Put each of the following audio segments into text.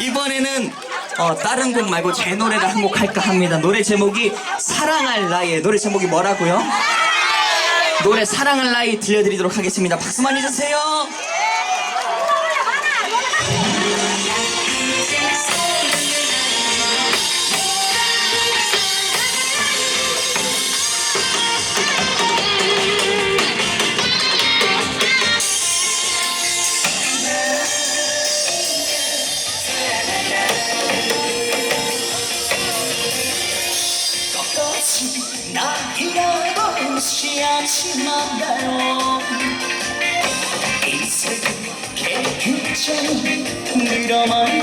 이번에는 어, 다른 곡 말고 제 노래를 한 곡 할까 합니다. 노래 제목이 사랑할 나이. 노래 제목이 뭐라고요? 노래 사랑할 나이 들려드리도록 하겠습니다. 박수 많이 주세요. 무시하지 말아요 이 세계 개그처럼 늘어만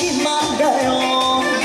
무시하지 말아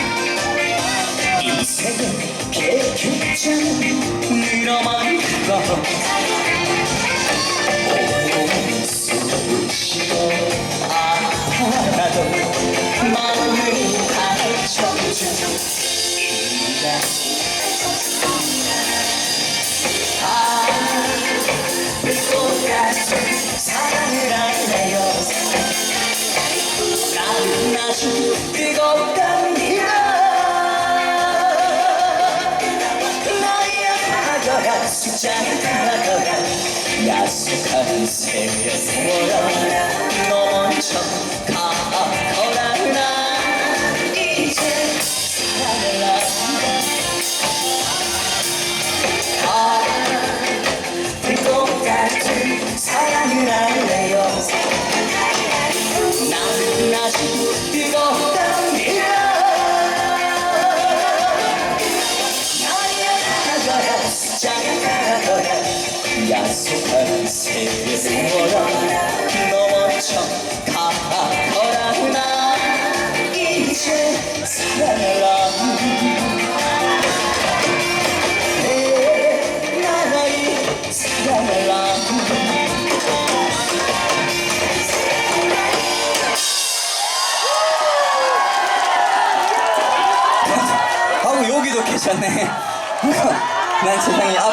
약속한 세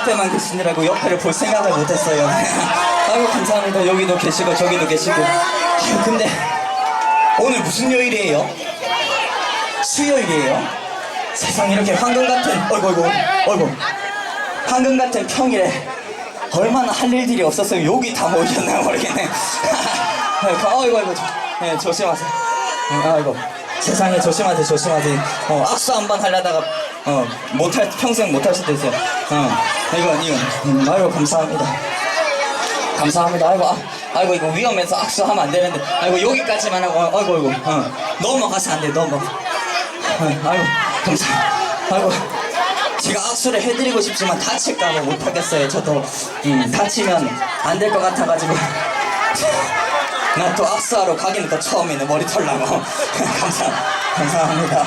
앞에만 계시느라고 옆에를 볼 생각을 못했어요. 아이고 감사합니다. 여기도 계시고 저기도 계시고. 아유 근데 오늘 무슨 요일이에요? 수요일이에요? 세상 이렇게 황금 같은 어이구 어이구 어이구 황금 같은 평일에 얼마나 할 일들이 없었어요. 여기 다 모이셨나요 모르겠네. 어이구 어이구 조, 네, 조심하세요. 네, 아이고 세상에 조심하세요 조심하세요. 어, 악수 한 번 하려다가 어, 못할 평생 못할 수도 있어요. 어, 이거 음, 아이고 감사합니다. 감사합니다. 아이고, 아, 아이고 이거 위험해서 악수하면 안 되는데, 아이고 여기까지만 하고, 아이고 아이고, 어, 넘어가서 안 돼, 넘어. 어, 아이고 감사. 아이고 제가 악수를 해드리고 싶지만 다칠까봐 못 하겠어요. 저도 음, 다치면 안 될 것 같아가지고. 나 또 악수하러 가기는 또 처음이네 머리 털라고. 감사, 감사합니다.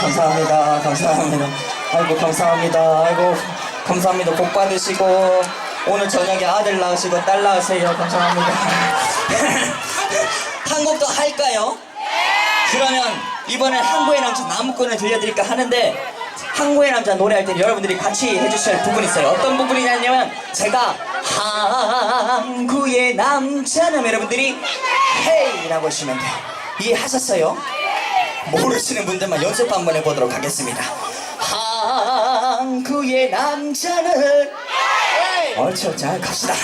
감사합니다. 감사합니다. 아이고 감사합니다. 아이고 감사합니다. 복 받으시고 오늘 저녁에 아들 낳으시고 딸 낳으세요. 감사합니다. 한곡더 할까요? 그러면 이번엔 항구의 남자 나무꾼을 들려드릴까 하는데 항구의 남자 노래할 때 여러분들이 같이 해주셔야 할 부분이 있어요. 어떤 부분이냐면 제가 항구의 남자는 여러분들이 헤이라고 하시면 돼요. 이해하셨어요? 모르시는 분들만 연습 한번 해보도록 하겠습니다. 항구의 남자는 옳죠. 자, 갑시다.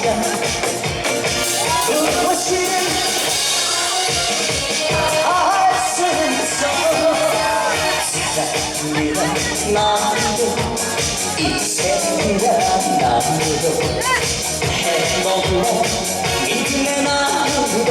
사랑이란 나무도 인생이란 나무도 행복으로 믿음의 나무도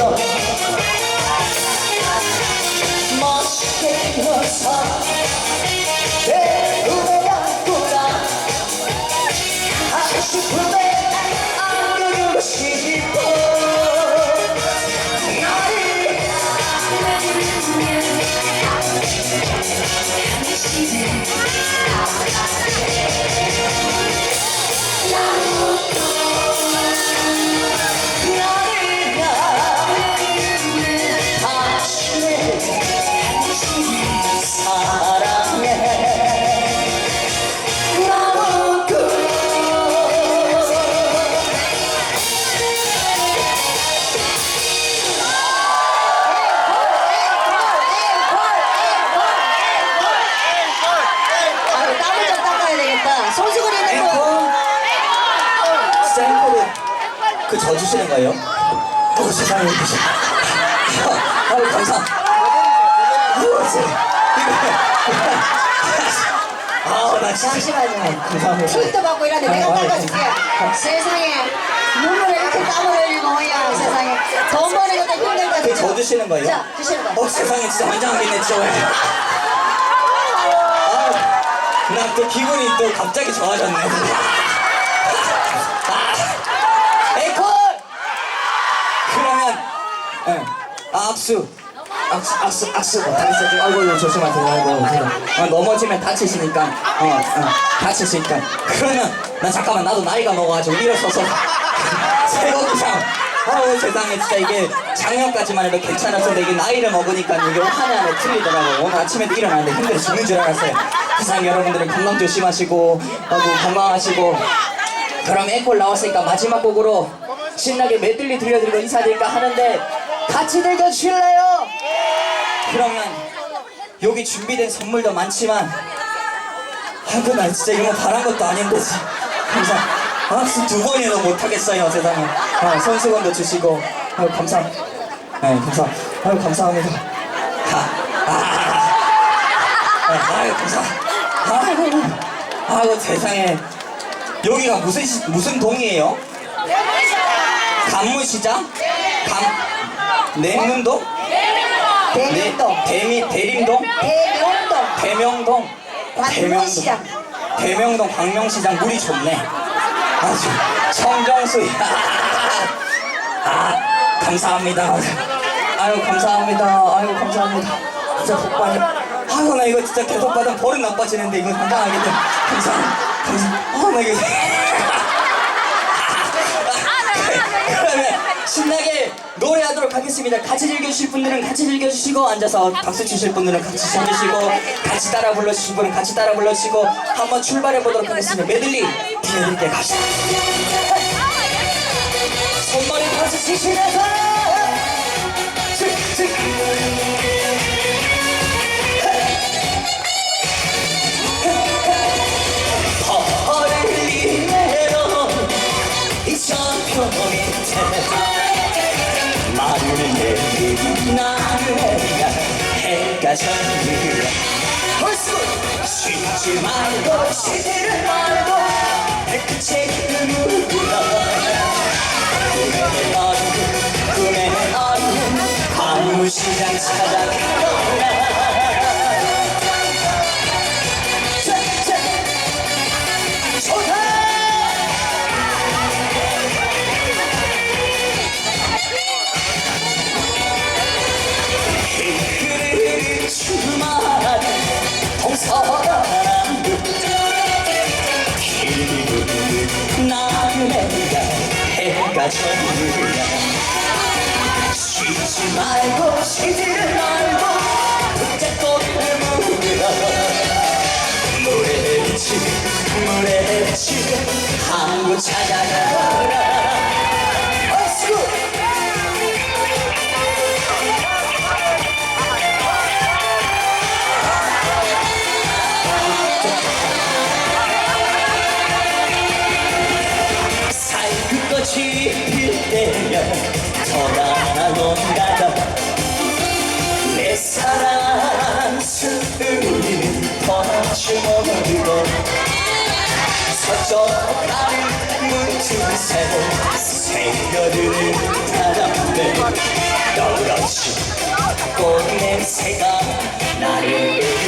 그 져주시는 거예요? 어, 세상에. 아유, 감사. 아유, 진짜. 아, 나 진짜. 잠시만요. 감사합니다. 팁도 받고 이러는데 내가 아, 닦아줄게. 세상에 눈물을 이렇게 땀을 흘리고 뭐야 세상에 돈 버는 것도 힘들다. 그. 져주시는 거예요? 자, 주시는 거. 어, 세상에 진짜 환장하겠네, 진짜. 아, 나또 기분이 또 갑자기 좋아졌네. 아, 앵콜! 그러면, 예, 아, 악수. 악수, 악수, 악수. 다리서 좀, 아이고, 조심하세요. 아이고. 아, 넘어지면 다치시니까. 어, 어, 다치시니까. 그러면, 나 잠깐만, 나도 나이가 먹어가지고 일어서서. 새거기상. 아우, 세상에, 진짜 이게 작년까지만 해도 괜찮았는데, 이게 나이를 먹으니까 이게 해 틀리더라고요. 오늘 아침에도 일어났는데 힘들어 죽는 줄 알았어요. 세상 여러분들은 건강 조심하시고, 하고, 건강하시고. 그럼 앵콜 나왔으니까 마지막 곡으로 신나게 메들리 들려드리고 인사드릴까 하는데, 같이 즐겨주실래요? 그러면 여기 준비된 선물도 많지만 아, 그나 진짜 이런 거 바란 것도 아닌데 지 감사. 아, 두 번이나 못하겠어요 세상에. 아, 선수건도 주시고 아유 감사. 네, 감사. 아유 감사합니다. 아, 아, 아, 아유 감사. 아유, 아유 세상에 여기가 무슨 시, 무슨 동이에요? 간무시장? 감 내문동? 대명동. 대미 대림동? 대명동. 대명동? 광명시장. 대명동 광명시장. 물이 좋네. 아주 청정수야 아 감사합니다. 아유 감사합니다. 아유 감사합니다. 진짜 복 받이 아유 나 이거 진짜 계속 받으면 버릇 나빠지는데 이거 감당하겠네 감사 감사. 아나 이거 신나게 노래하도록 하겠습니다. 같이 즐겨주실 분들은 같이 즐겨주시고 앉아서 박수 치실 분들은 같이 쳐주시고 같이 따라 불러주실 분은 같이 따라 불러주시고 한번 출발해 보도록 하겠습니다. 메들리 뒤에들게 갑시다. 손머리 박수 치시면서 나르야 해가 졌느라 헐수 쉬지 말고 쉬지를 말고 백끝에 그물구나 꿈의 어둠 꿈의 어둠 광무시장 찾아가라 가 졌느냐 쉬지 말고 쉬지를 말고 붙잡고를 물으라 물에 비치고 물에 비치고 항구 찾아가라 새겨드는 바람에 너같이 꽃냄새가 나를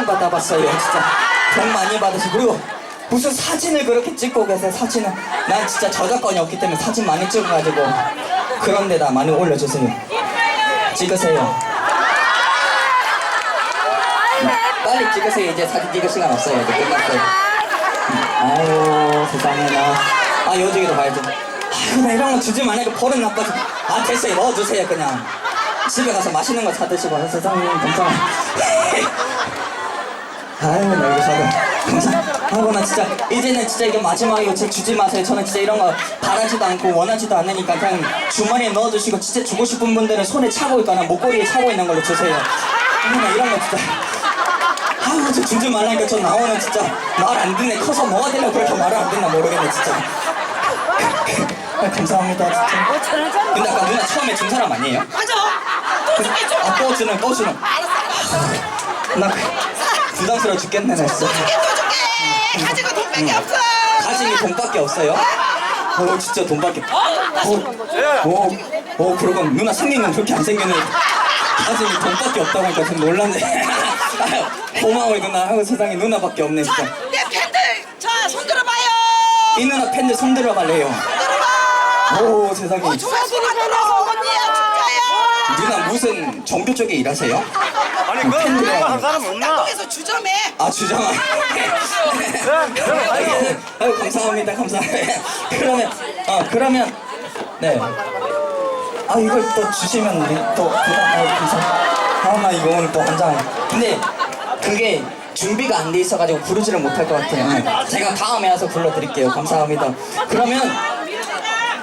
처음 받아봤어요. 진짜 복 많이 받으시고. 그리고 무슨 사진을 그렇게 찍고 계세요? 사진을 난 진짜 저작권이 없기 때문에 사진 많이 찍어가지고 그런 데다 많이 올려주세요. 찍으세요. 빨리 찍으세요. 이제 사진 찍을 시간 없어요. 이제 끝났어요. 아유 세상에 나 아 요즘에도 봐야지 아유 나 이런 거 주지 말라니까 버릇 나빠져 아 됐어요. 넣어주세요 그냥. 집에 가서 맛있는 거 사드시고 아, 세상에 감사합니다 아유 나 이거 사다 감사하고 나 진짜 이제는 진짜 이게 마지막이고 제 주지 마세요. 저는 진짜 이런 거 바라지도 않고 원하지도 않으니까 그냥 주머니에 넣어주시고 진짜 주고 싶은 분들은 손에 차고 있거나 목걸이에 차고 있는 걸로 주세요. 아유 나 이런 거 진짜. 아우 저 주지 말라니까 저 나오는 진짜 말 안 듣네. 커서 뭐가 되려고 그렇게 말을 안 듣나 모르겠네 진짜. 아, 감사합니다 진짜. 근데 아까 누나 처음에 준 사람 아니에요? 맞아. 또 줄게 줘. 아또 주는 또 주는. 나 그- 부담스러워 죽겠네 나 진짜 또 줄게. 가지고 돈밖에 없어. 가진이 돈밖에 없어요? 어 진짜 돈밖에 어, 어, 어 그러고 누나 생긴 건 그렇게 안 생겼는데 가진이 돈밖에 없다고 하니까 좀 놀랐네 아유, 고마워요 누나 아유 세상에 누나밖에 없네 진짜 내 팬들 저손 들어봐요. 이 누나 팬들 손 들어 갈래요 들어봐. 오 세상에 중학생이 되나서 언니야 진짜야. 누나 무슨 종교 쪽에 일하세요? 아니 그거 한 사람 없나? 땅콩에서 주점해. 아 주정아. 네, 아유 감사합니다 감사합니다. 그러면 아 그러면 네 아 이걸 또 주시면 우리 또 부담 아 감사 아나 이거 오늘 또 한장. 근데 그게 준비가 안 돼 있어가지고 부르지를 못할 것 같아요. 제가 다음에 와서 불러드릴게요. 감사합니다. 그러면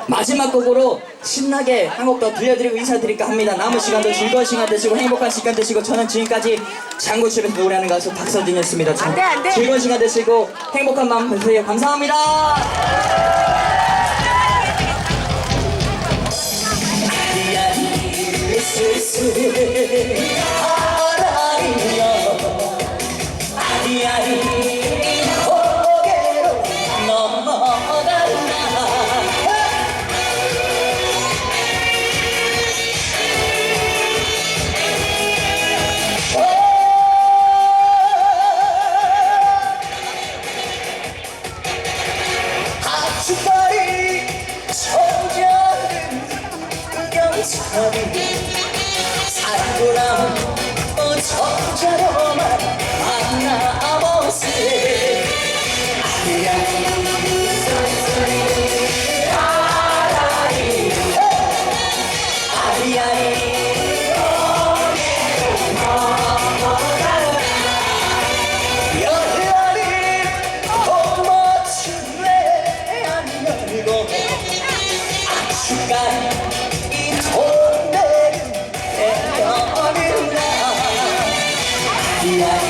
마지막 곡으로 신나게 한 곡 더 들려드리고 인사드릴까 합니다. 남은 시간도 즐거운 시간 되시고 행복한 시간 되시고 저는 지금까지 장구집에서 노래하는 가수 박서진이었습니다. 자, 즐거운 시간 되시고 행복한 마음 되세요. 감사합니다. 아 사랑보람 한